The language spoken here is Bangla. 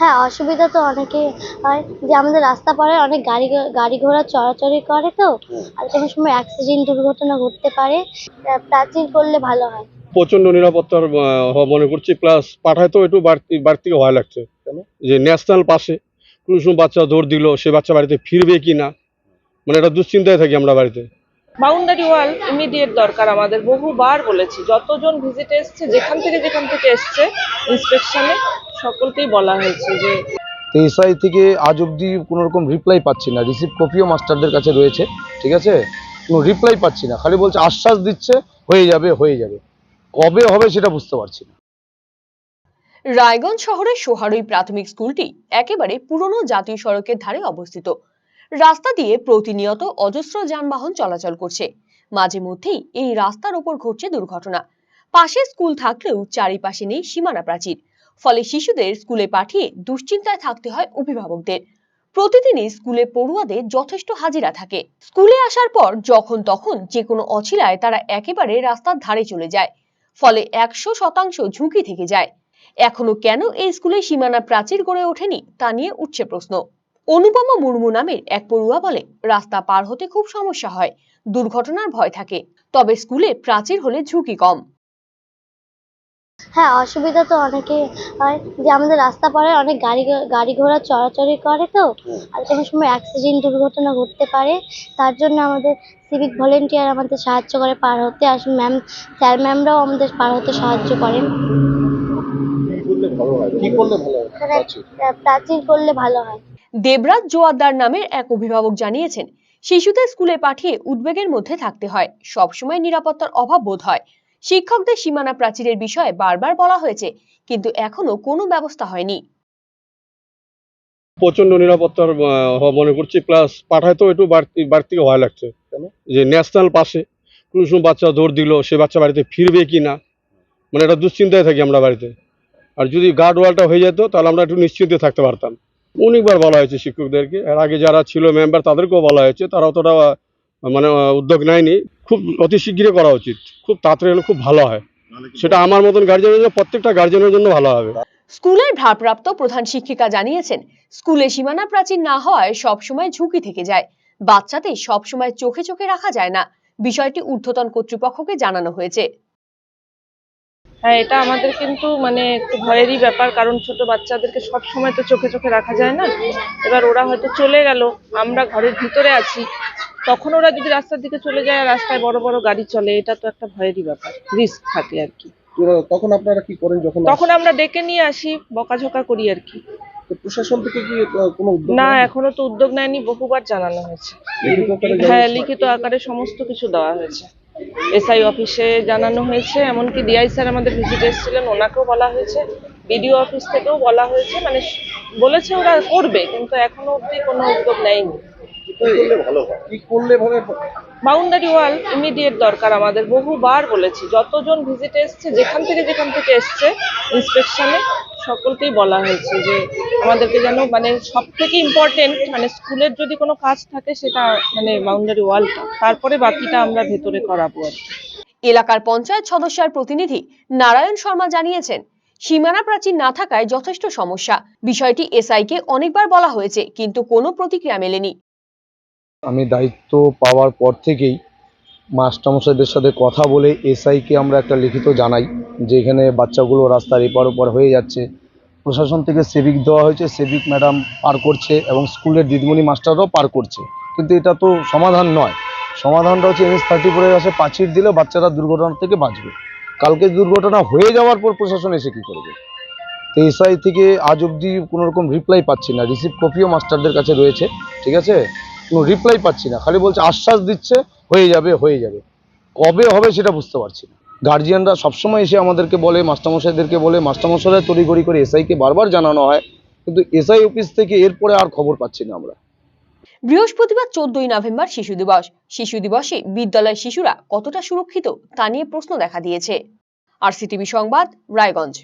হ্যাঁ অসুবিধা তো অনেকেই হয়। যে আমাদের রাস্তা পাড়ে অনেক গাড়ি গাড়ি ঘোড়া চলাচলি করে তো। আর কোনো সময় অ্যাক্সিডেন্ট দুর্ঘটনা ঘটতে পারে। প্রাচীর করলে ভালো হয়। প্রচণ্ড নিরাপত্তার হওয়া মনে করছি। প্লাস পাঠায় তো একটু বাড়তি বাড়তি ভয় লাগছে। যে ন্যাশনাল পাশে কোনো সময় বাচ্চা দৌড় দিল সে বাচ্চা বাড়িতে ফিরবে কি না? মানে একটা দুশ্চিন্তায় থাকি আমরা বাড়িতে। বাউন্ডারি ওয়াল ইমিডিয়েট দরকার আমাদের। বহুবার বলেছি যতজন ভিজিট এসছে যেখান থেকে যেখান থেকে এসছে ইন্সপেকশনে সকলকেই বলা হয়েছে যে তো এসআই থেকে আজ অবধি কোনো রকম রিপ্লাই পাচ্ছি না। রিসিভ কপিও মাস্টারদের কাছে রয়েছে ঠিক আছে? কোনো রিপ্লাই পাচ্ছি না। খালি বলছে আশ্বাস দিচ্ছে হয়ে যাবে হয়ে যাবে। কবে হবে সেটা বুঝতে পারছি না। রায়গঞ্জ শহরের সোহারই প্রাথমিক স্কুলটি একেবারে পুরনো জাতীয় সড়কের ধারে অবস্থিত। রাস্তা দিয়ে প্রতিনিয়ত অজস্র যানবাহন চলাচল করছে। মাঝে মধ্যেই এই রাস্তার ওপর ঘটছে দুর্ঘটনা। পাশে স্কুল থাকলেও চারিপাশে নেই সীমানা প্রাচীর। ফলে শিশুদের স্কুলে পাঠিয়ে দুশ্চিন্তায় থাকতে হয় অভিভাবকদের। প্রতিদিনই স্কুলে পড়ুয়াদের যথেষ্ট হাজিরা থাকে। স্কুলে আসার পর যখন তখন যে কোনো অছিলায় তারা একেবারে রাস্তার ধারে চলে যায়, ফলে একশো শতাংশ ঝুঁকি থেকে যায়। এখনও কেন এই স্কুলে সীমানা প্রাচীর গড়ে ওঠেনি তা নিয়ে উঠছে প্রশ্ন। অনুপমা মুর্মু নামের এক পড়ুয়া বলে, রাস্তা পার হতে খুব সমস্যা হয়, দুর্ঘটনার ভয় থাকে, তবে স্কুলে প্রাচীর হলে ঝুঁকি কম। হ্যাঁ অসুবিধা তো অনেকেই হয়। যে আমাদের রাস্তা পাড়ে অনেক গাড়ি গাড়ি ঘোড়া চলাচলি করে তো। আর কোনো সময় অ্যাক্সিডেন্ট দুর্ঘটনা ঘটতে পারে। তার জন্য আমাদের সিভিক ভলেন্টিয়ার আমাদের সাহায্য করে পার হতে। আর ম্যাম স্যার ম্যামরাও আমাদের পার হতে সাহায্য করেন। কি করলে ভালো হবে এখানে আহ, প্রাচীর করলে ভালো হয়। দেবরাজ জোয়ারদার নামের এক অভিভাবক জানিয়েছেন শিশুদের স্কুলে পাঠিয়ে উদ্বেগের মধ্যে থাকতে হয়। সবসময় নিরাপত্তার অভাব বোধ হয়। শিক্ষকদের সীমানা প্রাচীরের বিষয়ে বারবার বলা হয়েছে কিন্তু এখনও কোনো ব্যবস্থা হয়নি। প্রচণ্ড নিরাপত্তার মনে করছি। প্লাস পাঠায় তো একটু বাড়তি বাড়তি ভয় লাগছে। যে ন্যাশনাল পাশে কোনো সময় বাচ্চা দৌড় দিল সে বাচ্চা বাড়িতে ফিরবে কি না? মানে একটা দুশ্চিন্তায় থাকি আমরা বাড়িতে। আর যদি গার্ড ওয়ালটা হয়ে যেত তাহলে আমরা একটু নিশ্চিন্তে থাকতে পারতাম। অনেকবার বলা হয়েছে শিক্ষকদেরকে। এর আগে যারা ছিল মেম্বার তাদেরকেও বলা হয়েছে। তারা অতটা মানে উদ্যোগ নেয়নি। খুব অতি শীঘ্রই করা উচিত। খুব তাড়াতাড়ি হলে খুব ভালো হয়। সেটা আমার মতন গার্জেনের জন্য প্রত্যেকটা গার্জেনের জন্য ভালো হবে। স্কুলের ভারপ্রাপ্ত প্রধান শিক্ষিকা জানিয়েছেন স্কুলে সীমানা প্রাচীর না হওয়ায় সবসময় ঝুঁকি থেকে যায়। বাচ্চাদের সবসময় চোখে চোখে রাখা যায় না। বিষয়টি ঊর্ধ্বতন কর্তৃপক্ষকে জানানো হয়েছে। হ্যাঁ এটা আমাদের কিন্তু মানে একটু ভয়েরই ব্যাপার কারণ ছোট বাচ্চাদেরকে সব সময় তো চোখে চোখে রাখা যায় না। এবার ওরা হয়তো চলে গেল আমরা ঘরের ভিতরে আছি। তখন ওরা যদি রাস্তার দিকে চলে যায় রাস্তায় বড় বড় গাড়ি চলে এটা তো একটা ভয়েরই ব্যাপার রিস্ক থাকে আর কি। তখন আপনারা কি করেন যখন তখন আমরা ডেকে নিয়ে আসি বকাঝকা করি আর কি। প্রশাসন থেকে কি কোনো উদ্যোগ না এখনও তো উদ্যোগ নেয়নি বহুবার জানানো হয়েছে। হ্যাঁ লিখিত আকারে সমস্ত কিছু দেওয়া হয়েছে। এসআই অফিসে জানানো হয়েছে এমনকি ডিআই স্যার আমাদের ভিজিট এসেছিলেন ওনাকেও বলা হয়েছে বিডিও অফিস থেকেও বলা হয়েছে মানে বলেছে ওরা করবে কিন্তু এখনও অবধি কোনো উদ্যোগ নেয়নি। কি করলে ভালো কি করলে ভালো বাউন্ডারি ওয়াল ইমিডিয়েট দরকার আমাদের। বহুবার বলেছি যতজন ভিজিট এসছে যেখান থেকে যেখান থেকে এসছে ইন্সপেকশনে সকলকেই বলা হয়েছে যে আমাদেরকে যেন মানে সব থেকে ইম্পর্টেন্ট মানে স্কুলের যদি কোনো কাজ থাকে সেটা মানে বাউন্ডারি ওয়ালটা তারপরে বাকিটা আমরা ভেতরে করাবো আর এলাকার পঞ্চায়েত সদস্যের প্রতিনিধি নারায়ণ শর্মা জানিয়েছেন সীমানা প্রাচীর না থাকায় যথেষ্ট সমস্যা। বিষয়টি এসআইকে অনেকবার বলা হয়েছে কিন্তু কোনো প্রতিক্রিয়া মেলেনি। আমি দায়িত্ব পাওয়ার পর থেকেই মাস্টারমশাইদের সাথে কথা বলে এসআইকে আমরা একটা লিখিত জানাই যে এখানে বাচ্চাগুলো রাস্তার এপার ওপার হয়ে যাচ্ছে। প্রশাসন থেকে সেভিক দেওয়া হয়েছে সেভিক ম্যাডাম পার করছে এবং স্কুলের দিদিমণি মাস্টাররাও পার করছে। কিন্তু এটা তো সমাধান নয়। সমাধানটা হচ্ছে এনএস থার্টি ফোরের কাছে পাঁচির দিলে বাচ্চারা দুর্ঘটনা থেকে বাঁচবে। কালকে দুর্ঘটনা হয়ে যাওয়ার পর প্রশাসন এসে কী করবে? তো এসআই থেকে আজ অবধি কোনোরকম রিপ্লাই পাচ্ছি না। রিসিভ কপিও মাস্টারদের কাছে রয়েছে। ঠিক আছে? কোনো রিপ্লাই পাচ্ছি না। খালি বলছে, আশ্বাস দিচ্ছে, হয়ে যাবে হয়ে যাবে। কবে হবে সেটা বুঝতে পারছি না। গার্জিয়ানরা সবসময় এসে আমাদেরকে বলে, মাস্টারমশাইদেরকে বলে, মাস্টারমশাইরা তড়িঘড়ি করে এসআইকে বারবার জানানো হয়, কিন্তু এসআই অফিস থেকে এরপরে আর খবর পাচ্ছি না আমরা। বৃহস্পতিবার চোদ্দই নভেম্বর শিশু দিবস। শিশু দিবসে বিদ্যালয়ের শিশুরা কতটা সুরক্ষিত তা নিয়ে প্রশ্ন দেখা দিয়েছে। আর সিটিভি সংবাদ, রায়গঞ্জ।